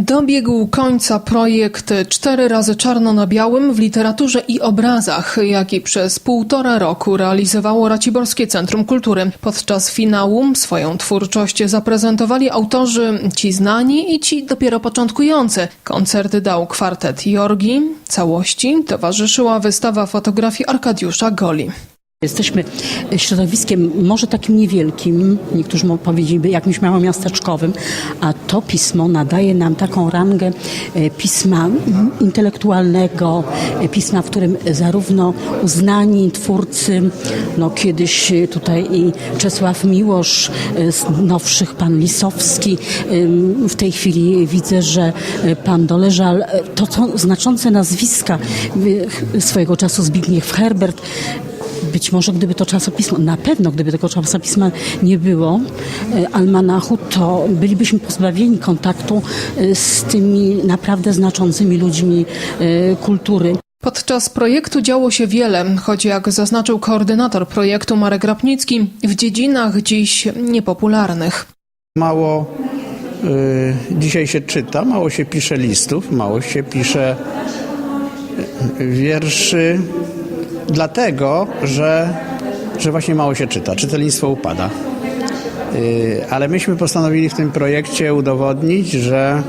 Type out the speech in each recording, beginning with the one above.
Dobiegł końca projekt Cztery razy czarno na białym w literaturze i obrazach, jaki przez półtora roku realizowało Raciborskie Centrum Kultury. Podczas finału swoją twórczość zaprezentowali autorzy ci znani i ci dopiero początkujący. Koncert dał kwartet Jorgi, całości towarzyszyła wystawa fotografii Arkadiusza Goli. Jesteśmy środowiskiem może takim niewielkim, niektórzy powiedzieliby jakimś małomiasteczkowym, a to pismo nadaje nam taką rangę e, pisma intelektualnego, e, pisma, w którym zarówno uznani twórcy, no kiedyś tutaj i Czesław Miłosz, e, z nowszych pan Lisowski, w tej chwili widzę, że pan Doleżal, to są znaczące nazwiska swojego czasu Zbigniew Herbert, być może gdyby to czasopismo, na pewno gdyby tego czasopisma nie było, e, almanachu, to bylibyśmy pozbawieni kontaktu e, z tymi naprawdę znaczącymi ludźmi e, kultury. Podczas projektu działo się wiele, choć jak zaznaczył koordynator projektu Marek Rapnicki, w dziedzinach dziś niepopularnych. Mało y, dzisiaj się czyta, mało się pisze listów, mało się pisze wierszy, dlatego, że, że właśnie mało się czyta. Czytelnictwo upada. Y, ale myśmy postanowili w tym projekcie udowodnić, że,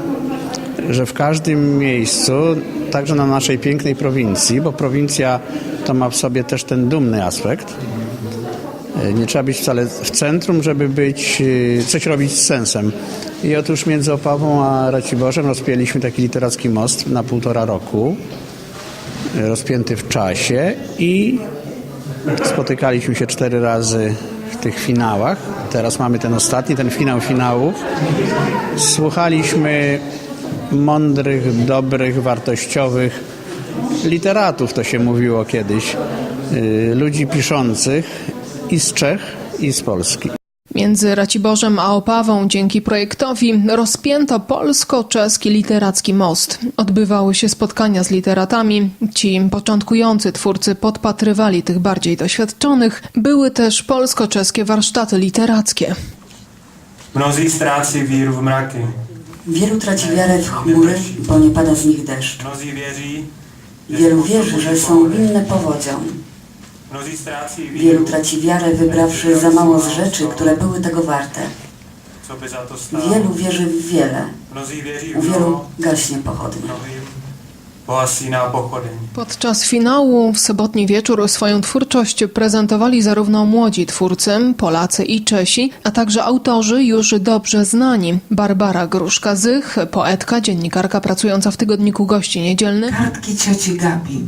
że w każdym miejscu, także na naszej pięknej prowincji, bo prowincja to ma w sobie też ten dumny aspekt, nie trzeba być wcale w centrum, żeby być, y, coś robić z sensem. I otóż między Opawą a Raciborzem rozpięliśmy taki literacki most na półtora roku, y, rozpięty w czasie i spotykaliśmy się cztery razy w tych finałach. Teraz mamy ten ostatni, ten finał finałów. Słuchaliśmy mądrych, dobrych, wartościowych literatów, to się mówiło kiedyś, y, ludzi piszących i z Czech, i z Polski. Między Raciborzem a Opawą dzięki projektowi rozpięto polsko-czeski literacki most. Odbywały się spotkania z literatami. Ci początkujący twórcy podpatrywali tych bardziej doświadczonych. Były też polsko-czeskie warsztaty literackie. Mnozí ztrácí víru v mraky. Wielu traci wiarę w chmury, bo nie pada z nich deszcz. Věří, Wielu wierzy, że są winne powodziom. Wielu traci wiarę, wybrawszy za mało z rzeczy, które były tego warte. Wielu wierzy w wiele, u wielu gaśnie pochodnie. Podczas finału w sobotni wieczór swoją twórczość prezentowali zarówno młodzi twórcy, Polacy i Czesi, a także autorzy już dobrze znani. Barbara Gruszka-Zych, poetka, dziennikarka pracująca w tygodniku Gości Niedzielny, Kartki cioci Gabi.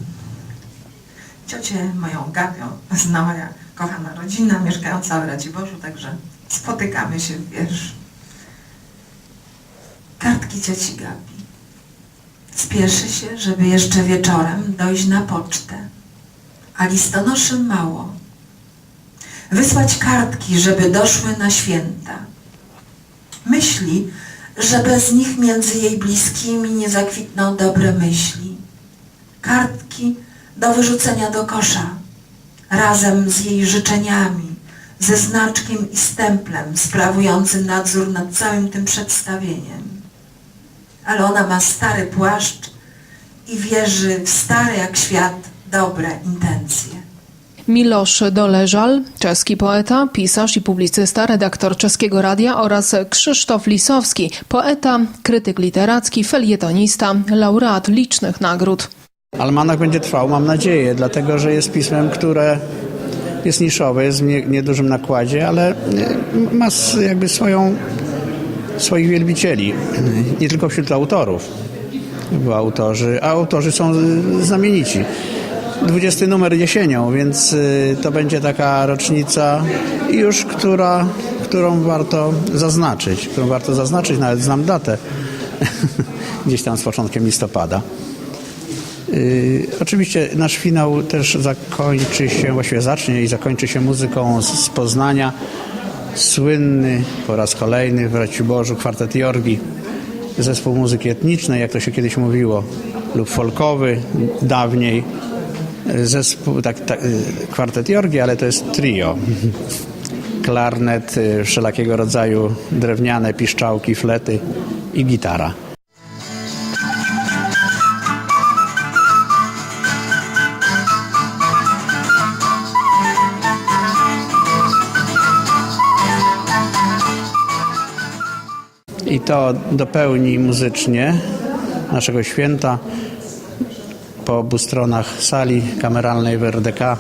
Ciocię moją Gabią zna moja kochana rodzina mieszkająca w Radziborzu, także spotykamy się w. Kartki cioci Gabi. Spieszy się, żeby jeszcze wieczorem dojść na pocztę, a listonoszy mało. Wysłać kartki, żeby doszły na święta. Myśli, że bez nich między jej bliskimi nie zakwitną dobre myśli kartki do wyrzucenia do kosza, razem z jej życzeniami, ze znaczkiem i stemplem sprawującym nadzór nad całym tym przedstawieniem. Ale ona ma stary płaszcz i wierzy w stare jak świat dobre intencje. Milosz Doleżal, czeski poeta, pisarz i publicysta, redaktor czeskiego radia oraz Krzysztof Lisowski, poeta, krytyk literacki, felietonista, laureat licznych nagród. Almanach będzie trwał, mam nadzieję, dlatego że jest pismem, które jest niszowe, jest w nie- niedużym nakładzie, ale y, ma jakby swoją, swoich wielbicieli, nie tylko wśród autorów, bo autorzy, a autorzy są y, znamienici. 20 numer jesienią, więc y, to będzie taka rocznica już, która, którą warto zaznaczyć, którą warto zaznaczyć, nawet znam datę, gdzieś tam z początkiem listopada. Y, Oczywiście nasz finał też zakończy się, właściwie zacznie i zakończy się muzyką z, z Poznania. Słynny po raz kolejny w Raciborzu kwartet Jorgi, zespół muzyki etnicznej, jak to się kiedyś mówiło, lub folkowy dawniej. Zespół, tak, tak, y, kwartet Jorgi, ale to jest trio. Klarnet, y, wszelakiego rodzaju drewniane piszczałki, flety i gitara. I to dopełni muzycznie naszego święta po obu stronach sali kameralnej w RDK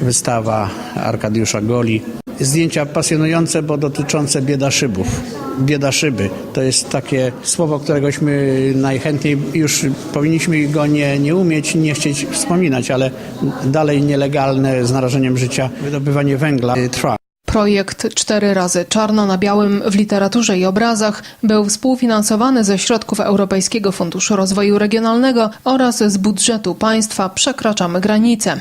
wystawa Arkadiusza Goli. Zdjęcia pasjonujące, bo dotyczące biedaszybów. Biedaszyby to jest takie słowo, któregośmy najchętniej już powinniśmy go nie, nie umieć, nie chcieć wspominać, ale dalej nielegalne z narażeniem życia wydobywanie węgla trwa. Projekt Cztery razy czarno na białym w literaturze i obrazach był współfinansowany ze środków Europejskiego Funduszu Rozwoju Regionalnego oraz z budżetu państwa Przekraczamy granice.